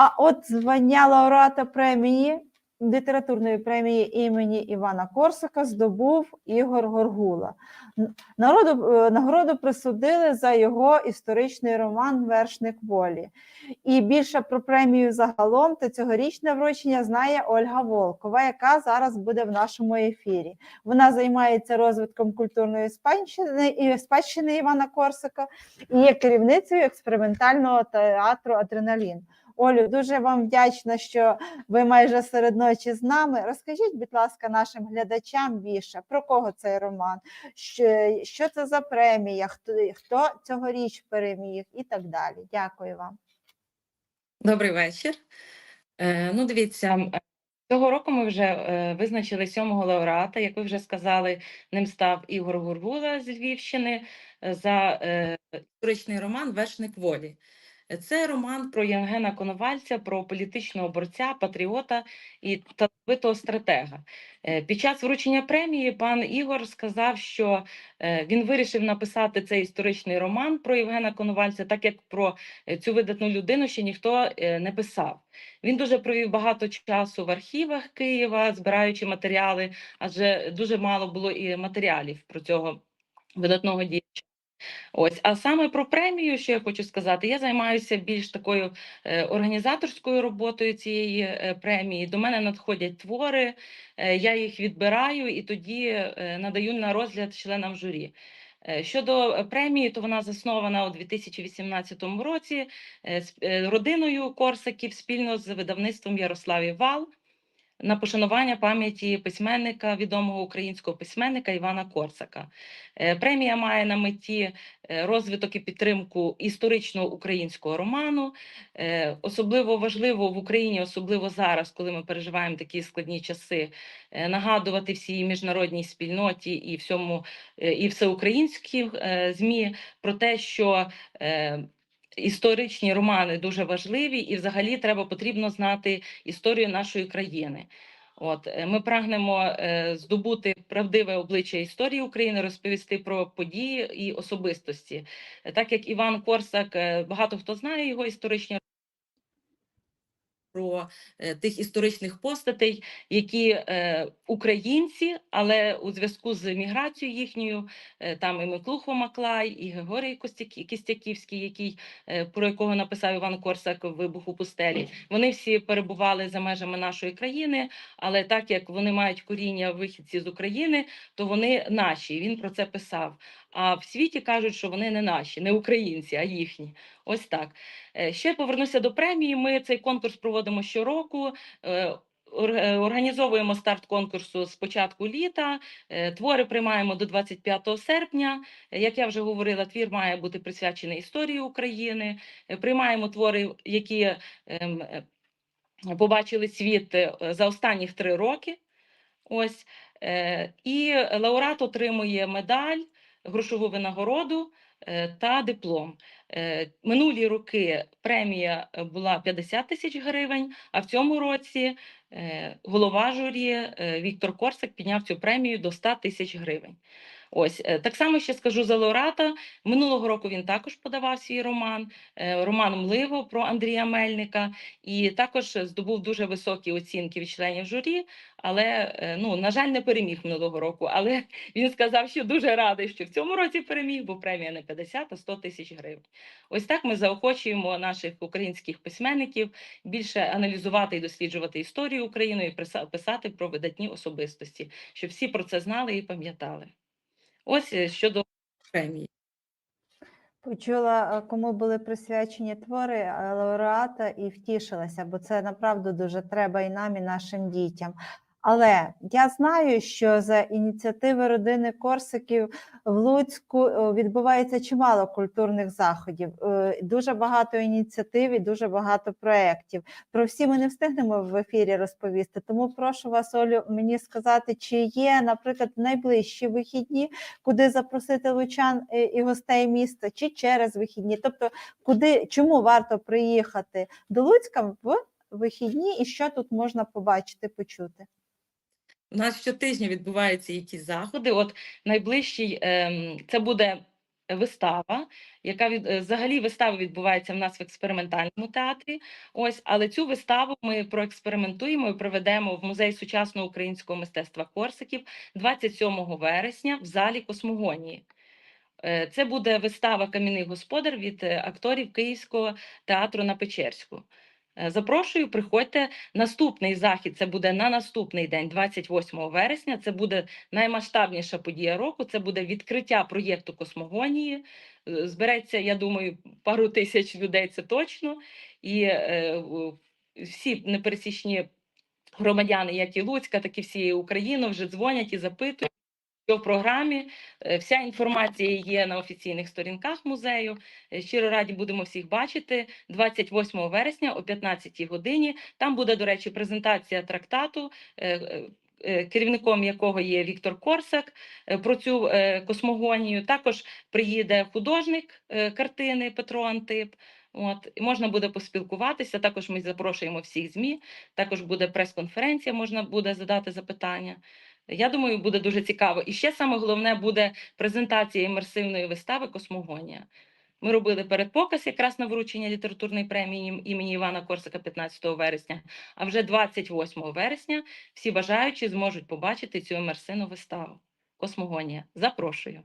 А от звання лауреата премії літературної премії імені Івана Корсака здобув Ігор Горгула. Народу, е, нагороду присудили за його історичний роман Вершник волі. І більше про премію загалом та цьогорічне вручення знає Ольга Волкова, яка зараз буде в нашому ефірі. Вона займається розвитком культурної спадщини і спадщини Івана Корсака і є керівницею експериментального театру Адреналін. Олю, дуже вам вдячна, що ви майже серед ночі з нами. Розкажіть, будь ласка, нашим глядачам більше про кого цей роман, що, що це за премія, хто, хто цьогоріч переміг і так далі. Дякую вам. Добрий вечір. Е, ну, дивіться, е, цього року ми вже е, визначили сьомого лауреата. Як ви вже сказали, ним став Ігор Гургула з Львівщини за історичний роман Вершник волі. Це роман про Євгена Коновальця, про політичного борця, патріота і талановитого стратега. Е, Під час вручення премії пан Ігор сказав, що е, він вирішив написати цей історичний роман про Євгена Коновальця, так як про е, цю видатну людину ще ніхто не писав. Він дуже провів багато часу в архівах Києва, збираючи матеріали, адже дуже мало було і матеріалів про цього видатного діяча. Ось, а саме про премію, що я хочу сказати, я займаюся більш такою е, організаторською роботою цієї е, премії. До мене надходять твори, е, я їх відбираю і тоді надаю на розгляд членам журі. Щодо премії, то вона заснована у 2018 році з родиною Корсаків спільно з видавництвом Ярославі Вал на пошанування пам'яті письменника, відомого українського письменника Івана Корсака. Е, Премія має на меті е, розвиток і підтримку історичного українського роману. Е, Особливо важливо в Україні, особливо зараз, коли ми переживаємо такі складні часи, нагадувати всій міжнародній спільноті і всьому і всеукраїнським е, ЗМІ про те, що історичні романи дуже важливі, і взагалі треба потрібно знати історію нашої країни. От е, ми прагнемо е, здобути правдиве обличчя історії України, розповісти про події і особистості. Е, Так як Іван Корсак, е, багато хто знає його історичні про е, тих історичних постатей, які е, українці, але у зв'язку з міграцією їхньою, е, там і Миклухо Маклай, і Григорій Кістяківський, який, про якого написав Іван Корсак «Вибух у пустелі. Вони всі перебували за межами нашої країни, але так як вони мають коріння вихідці з України, то вони наші. Він про це писав. А в світі кажуть, що вони не наші, не українці, а їхні. Ось так. Е, Ще повернуся до премії. Ми цей конкурс проводимо щороку. е, е, Організовуємо старт конкурсу з початку літа. Твори приймаємо до 25 серпня. Як я вже говорила, твір має бути присвячений історії України. Приймаємо твори, які ем, побачили світ за останніх три роки. Ось і лауреат отримує медаль, грошову винагороду е, та диплом. Е, Минулі роки премія була 50 тисяч гривень, а в цьому році е, голова журі Віктор Корсак підняв цю премію до 100 тисяч гривень. Ось е, так само ще скажу за лауреата. Минулого року він також подавав свій роман, е, роман Мливо про Андрія Мельника, і також здобув дуже високі оцінки від членів журі. Але е, ну на жаль, не переміг минулого року. Але він сказав, що дуже радий, що в цьому році переміг, бо премія не 50, а 100 тисяч гривень. Ось так ми заохочуємо наших українських письменників більше аналізувати і досліджувати історію України і писати про видатні особистості, щоб всі про це знали і пам'ятали. Ось е, щодо премії. Почула, е, кому були присвячені твори е, лауреата і втішилася, бо це направду дуже треба і нам, і нашим дітям. Але я знаю, що за ініціативи родини Корсиків в Луцьку е, відбувається чимало культурних заходів, е, дуже багато ініціатив і дуже багато проєктів. Про всі ми не встигнемо в ефірі розповісти. Тому прошу вас, Олю, мені сказати, чи є, наприклад, найближчі вихідні, куди запросити лучан е, і гостей міста, чи через вихідні. Тобто, куди чому варто приїхати до Луцька в вихідні, і що тут можна побачити, почути? У нас щотижня відбуваються якісь заходи. От найближчий ем, це буде вистава, яка від е, взагалі вистава відбувається в нас в експериментальному театрі. Ось, але цю виставу ми проекспериментуємо і проведемо в музеї сучасного українського мистецтва Корсиків 27 вересня в залі Космогонії. Е, Це буде вистава Кам'яний господар від е, акторів Київського театру на Печерську. Е, Запрошую, приходьте. Наступний захід це буде на наступний день, 28 вересня. Це буде наймасштабніша подія року. Це буде відкриття проєкту космогонії. Е, Збереться, я думаю, пару тисяч людей. Це точно. І е, всі непересічні громадяни, як і Луцька, так і всієї України, вже дзвонять і запитують. Що в програмі Е, вся інформація є на офіційних сторінках музею. Е, Щиро раді будемо всіх бачити 28 вересня о 15 годині. Там буде, до речі, презентація трактату, е, керівником якого є Віктор Корсак про цю космогонію. Також приїде художник картини Петро Антип. От, можна буде поспілкуватися. Також ми запрошуємо всіх ЗМІ. Також буде прес-конференція, можна буде задати запитання. Я думаю, буде дуже цікаво. І ще саме головне буде презентація імерсивної вистави Космогонія. Ми робили передпоказ якраз на вручення літературної премії імені Івана Корсака 15 вересня. А вже 28 вересня всі бажаючі зможуть побачити цю імерсивну виставу. Космогонія. Запрошую.